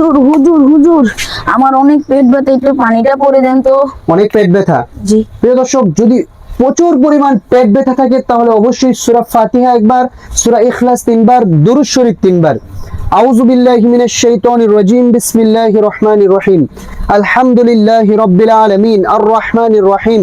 হুজুর হুজুর হুজুর। আমার অনেক পেট ব্যথা একটু পানিটা পরে দেন তো। অনেক পেট ব্যথা? জি। প্রিয় দর্শক যদি প্রচুর পরিমাণ পেট ব্যথা থাকে তাহলে অবশ্যই সূরা ফাতিহা একবার সূরা ইখলাস তিনবার দুরূদ শরীফ তিনবার। আউযু বিল্লাহি মিনাশ শাইতানির রাজিম বিসমিল্লাহির রহমানির রহিম। আলহামদুলিল্লাহি রাব্বিল আলামিন আর রহমানির রহিম।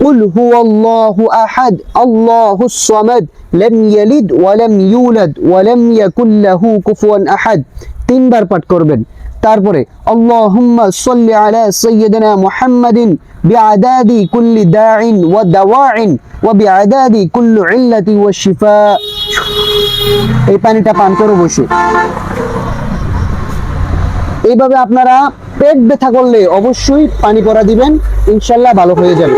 قل هو الله أحد الله الصمد لم يلد ولم يولد ولم يكن له كفوا أحد তিনবার পাঠ করবেন তারপরে আল্লাহুম্মা সাল্লি আলা সাইয়্যিদিনা মুহাম্মাদিন বিআদাদি কুল্লি দাইন ওয়া দাওয়াইন ওয়া বিআদাদি কুল্লি ইল্লাতি ওয়া শিফা এই পানিটা পান করো বসে এইভাবে আপনারা পেট ব্যথা করলে অবশ্যই পানি পরা দিবেন ইনশাল্লাহ ভালো হয়ে যাবে